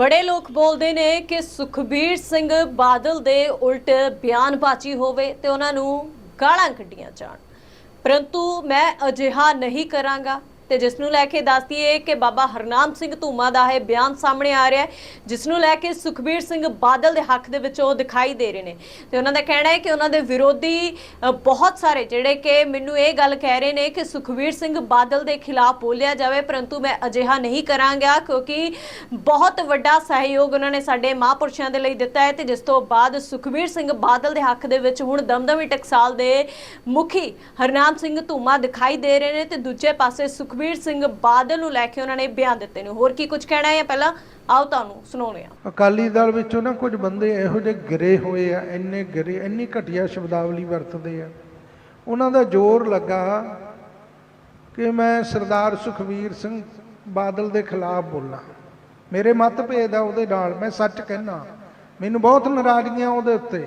ਬੜੇ ਲੋਕ ਬੋਲਦੇ ਨੇ ਕਿ ਸੁਖਬੀਰ ਸਿੰਘ ਬਾਦਲ ਦੇ ਉਲਟ ਬਿਆਨਬਾਜ਼ੀ ਹੋਵੇ ਤੇ ਉਹਨਾਂ ਨੂੰ ਗਾਲਾਂ ਕੱਢੀਆਂ ਜਾਣ। ਪਰੰਤੂ ਮੈਂ ਅਜਿਹਾ ਨਹੀਂ ਕਰਾਂਗਾ। ਤੇ ਜਿਸ ਨੂੰ ਲੈ ਕੇ ਦੱਸਦੀਏ ਕਿ ਬਾਬਾ ਹਰਨਾਮ ਸਿੰਘ ਧੂਮਾ ਦਾ ਇਹ ਬਿਆਨ ਸਾਹਮਣੇ ਆ ਰਿਹਾ ਹੈ, ਜਿਸ ਨੂੰ ਲੈ ਕੇ ਸੁਖਬੀਰ ਸਿੰਘ ਬਾਦਲ ਦੇ ਹੱਕ ਦੇ ਵਿੱਚ ਉਹ ਦਿਖਾਈ ਦੇ ਰਹੇ ਨੇ। ਤੇ ਉਹਨਾਂ ਦਾ ਕਹਿਣਾ ਹੈ ਕਿ ਉਹਨਾਂ ਦੇ ਵਿਰੋਧੀ ਬਹੁਤ ਸਾਰੇ ਜਿਹੜੇ ਕਿ ਮੈਨੂੰ ਇਹ ਗੱਲ ਕਹਿ ਰਹੇ ਨੇ ਕਿ ਸੁਖਬੀਰ ਸਿੰਘ ਬਾਦਲ ਦੇ ਖਿਲਾਫ ਬੋਲਿਆ ਜਾਵੇ, ਪਰੰਤੂ ਮੈਂ ਅਜਿਹਾ ਨਹੀਂ ਕਰਾਂਗਾ, ਕਿਉਂਕਿ ਬਹੁਤ ਵੱਡਾ ਸਹਿਯੋਗ ਉਹਨਾਂ ਨੇ ਸਾਡੇ ਮਹਾਂਪੁਰਸ਼ਾਂ ਦੇ ਲਈ ਦਿੱਤਾ ਹੈ ਤੇ ਜਿਸ ਤੋਂ ਬਾਅਦ ਸੁਖਬੀਰ ਸਿੰਘ ਬਾਦਲ ਦੇ ਹੱਕ ਦੇ ਵਿੱਚ ਹੁਣ ਦਮਦਮੀ ਟਕਸਾਲ ਦੇ ਮੁਖੀ ਹਰਨਾਮ ਸਿੰਘ ਧੂਮਾ ਦਿਖਾਈ ਦੇ ਰਹੇ ਨੇ ਤੇ ਦੂਜੇ ਪਾਸੇ ਸੁਖਬੀਰ ਸੁਖਬੀਰ ਸਿੰਘ ਬਾਦਲ ਨੂੰ ਲੈ ਕੇ ਉਹਨਾਂ ਨੇ ਬਿਆਨ ਦਿੱਤੇ ਨੇ। ਹੋਰ ਕੀ ਕੁਝ ਕਹਿਣਾ ਹੈ ਪਹਿਲਾਂ ਆਓ ਤੁਹਾਨੂੰ ਸੁਣਾਉਂਦੇ ਹਾਂ। ਅਕਾਲੀ ਦਲ ਵਿੱਚੋਂ ਨਾ ਕੁਝ ਬੰਦੇ ਇਹੋ ਜਿਹੇ ਗਿਰੇ ਹੋਏ ਆ, ਇੰਨੇ ਗਿਰੇ, ਇੰਨੀ ਘਟੀਆ ਸ਼ਬਦਾਵਲੀ ਵਰਤਦੇ ਆ। ਉਹਨਾਂ ਦਾ ਜ਼ੋਰ ਲੱਗਾ ਕਿ ਮੈਂ ਸਰਦਾਰ ਸੁਖਬੀਰ ਸਿੰਘ ਬਾਦਲ ਦੇ ਖਿਲਾਫ ਬੋਲਾਂ। ਮੇਰੇ ਮਤਭੇਦ ਆ ਉਹਦੇ ਨਾਲ, ਮੈਂ ਸੱਚ ਕਹਿਣਾ ਮੈਨੂੰ ਬਹੁਤ ਨਾਰਾਜ਼ਗੀਆਂ ਉਹਦੇ ਉੱਤੇ।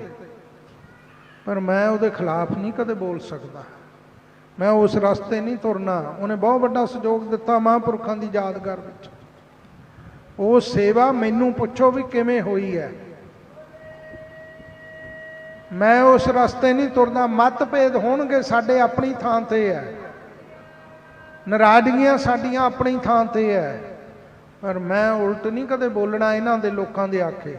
ਪਰ ਮੈਂ ਉਹਦੇ ਖਿਲਾਫ ਨਹੀਂ ਕਦੇ ਬੋਲ ਸਕਦਾ। ਮੈਂ ਉਸ ਰਸਤੇ ਨਹੀਂ ਤੁਰਨਾ। ਉਹਨੇ ਬਹੁਤ ਵੱਡਾ ਸਹਿਯੋਗ ਦਿੱਤਾ ਮਹਾਂਪੁਰਖਾਂ ਦੀ ਯਾਦਗਾਰ ਵਿੱਚ। ਉਹ ਸੇਵਾ ਮੈਨੂੰ ਪੁੱਛੋ ਵੀ ਕਿਵੇਂ ਹੋਈ ਹੈ। ਮੈਂ ਉਸ ਰਸਤੇ ਨਹੀਂ ਤੁਰਦਾ, ਮਤਭੇਦ ਹੋਣਗੇ ਸਾਡੇ ਆਪਣੀ ਥਾਂ ਤੇ ਹੈ। ਨਾਰਾਜ਼ਗੀਆਂ ਸਾਡੀਆਂ ਆਪਣੀ ਥਾਂ ਤੇ ਹੈ। ਪਰ ਮੈਂ ਉਲਟ ਨਹੀਂ ਕਦੇ ਬੋਲਣਾ ਇਹਨਾਂ ਦੇ ਲੋਕਾਂ ਦੇ ਆਖੇ।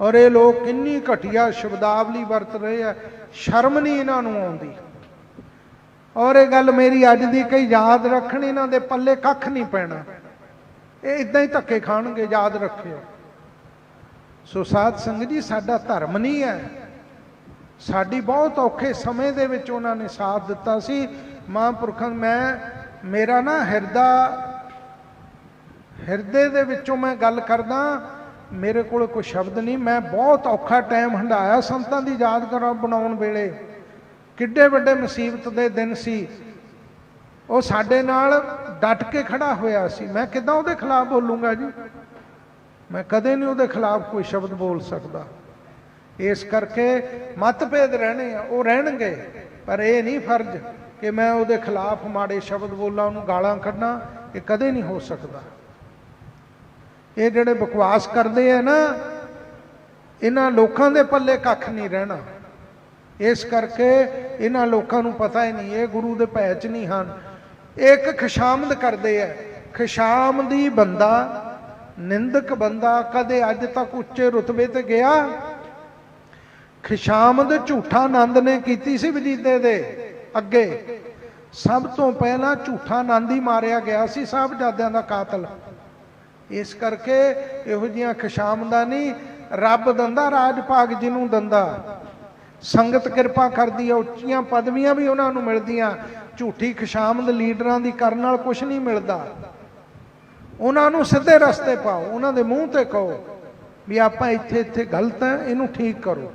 ਔਰ ਇਹ ਲੋਕ ਕਿੰਨੀ ਘਟੀਆ ਸ਼ਬਦਾਵਲੀ ਵਰਤ ਰਹੇ ਆ ਸ਼ਰਮ ਨਹੀਂ ਇਹਨਾਂ ਨੂੰ ਆਉਂਦੀ। ਔਰ ਇਹ ਗੱਲ ਮੇਰੀ ਅੱਜ ਦੀ ਕਈ ਯਾਦ ਰੱਖਣ, ਇਹਨਾਂ ਦੇ ਪੱਲੇ ਕੱਖ ਨਹੀਂ ਪੈਣਾ। ਇਹ ਇਦਾਂ ਹੀ ਧੱਕੇ ਖਾਣਗੇ, ਯਾਦ ਰੱਖਿਓ। ਸੋ ਸਾਧ ਸੰਗਤ ਜੀ, ਸਾਡਾ ਧਰਮ ਨਹੀਂ ਹੈ। ਸਾਡੀ ਬਹੁਤ ਔਖੇ ਸਮੇਂ ਦੇ ਵਿੱਚ ਉਹਨਾਂ ਨੇ ਸਾਥ ਦਿੱਤਾ ਸੀ। ਮਹਾਂਪੁਰਖਾਂ, ਮੈਂ, ਮੇਰਾ ਨਾ ਹਿਰਦਾ, ਹਿਰਦੇ ਦੇ ਵਿੱਚੋਂ ਮੈਂ ਗੱਲ ਕਰਦਾ, ਮੇਰੇ ਕੋਲ ਕੋਈ ਸ਼ਬਦ ਨਹੀਂ। ਮੈਂ ਬਹੁਤ ਔਖਾ ਟਾਈਮ ਹੰਡਾਇਆ ਸੰਤਾਂ ਦੀ ਯਾਦ ਕਰਾਂ ਬਣਾਉਣ ਵੇਲੇ। ਕਿੱਡੇ ਵੱਡੇ ਮੁਸੀਬਤ ਦੇ ਦਿਨ ਸੀ। ਉਹ ਸਾਡੇ ਨਾਲ ਡਟ ਕੇ ਖੜਾ ਹੋਇਆ ਸੀ। ਮੈਂ ਕਿਦਾਂ ਉਹਦੇ ਖਿਲਾਫ ਬੋਲੂੰਗਾ ਜੀ? ਮੈਂ ਕਦੇ ਨਹੀਂ ਉਹਦੇ ਖਿਲਾਫ ਕੋਈ ਸ਼ਬਦ ਬੋਲ ਸਕਦਾ। ਇਸ ਕਰਕੇ ਮਤਭੇਦ ਰਹਿਣੇ ਆ, ਉਹ ਰਹਿਣਗੇ। ਪਰ ਇਹ ਨਹੀਂ ਫਰਜ਼ ਕਿ ਮੈਂ ਉਹਦੇ ਖਿਲਾਫ ਮਾੜੇ ਸ਼ਬਦ ਬੋਲਾਂ, ਉਹਨੂੰ ਗਾਲਾਂ ਕੱਢਾਂ। ਇਹ ਕਦੇ ਨਹੀਂ ਹੋ ਸਕਦਾ। ਇਹ ਜਿਹੜੇ ਬਕਵਾਸ ਕਰਦੇ ਆ ਨਾ, ਇਹਨਾਂ ਲੋਕਾਂ ਦੇ ਪੱਲੇ ਕੱਖ ਨਹੀਂ ਰਹਿਣਾ। ਇਸ ਕਰਕੇ ਇਹਨਾਂ ਲੋਕਾਂ ਨੂੰ ਪਤਾ ਹੀ ਨਹੀਂ, ਇਹ ਗੁਰੂ ਦੇ ਭੈ ਚ ਨਹੀਂ ਹਨ। ਇੱਕ ਖੁਸ਼ਾਮਦ ਕਰਦੇ ਆ ਖੁਸ਼ਾਮਦੀ ਬੰਦਾ, ਨਿੰਦਕ ਬੰਦਾ ਕਦੇ ਅੱਜ ਤੱਕ ਉੱਚੇ ਰੁਤਬੇ ਤੇ ਗਿਆ? ਖੁਸ਼ਾਮਦ ਝੂਠਾ ਆਨੰਦ ਨੇ ਕੀਤੀ ਸੀ ਵਜੀਦੇ ਦੇ ਅੱਗੇ। ਸਭ ਤੋਂ ਪਹਿਲਾਂ ਝੂਠਾ ਆਨੰਦ ਹੀ ਮਾਰਿਆ ਗਿਆ ਸੀ ਸਾਹਿਬਜ਼ਾਦਿਆਂ ਦਾ ਕਾਤਲ। ਇਸ ਕਰਕੇ ਇਹੋ ਜੀਆਂ ਖੁਸ਼ਾਮਦਾਂ ਨਹੀਂ, ਰੱਬ ਦੰਦਾ ਰਾਜ ਭਾਗ ਜਿਹਨੂੰ ਦੰਦਾ। ਸੰਗਤ ਕਿਰਪਾ ਕਰਦੀ ਹੈ ਉੱਚੀਆਂ ਪਦਵੀਆਂ ਵੀ ਉਹਨਾਂ ਨੂੰ ਮਿਲਦੀਆਂ। ਝੂਠੀ ਖੁਸ਼ਾਮਦ ਲੀਡਰਾਂ ਦੀ ਕਰਨ ਨਾਲ ਕੁਝ ਨਹੀਂ ਮਿਲਦਾ। ਉਹਨਾਂ ਨੂੰ ਸਿੱਧੇ ਰਸਤੇ ਪਾਓ, ਉਹਨਾਂ ਦੇ ਮੂੰਹ ਤੇ ਕਹੋ ਵੀ ਆਪਾਂ ਇੱਥੇ ਇੱਥੇ ਗਲਤ ਹੈ ਇਹਨੂੰ ਠੀਕ ਕਰੋ।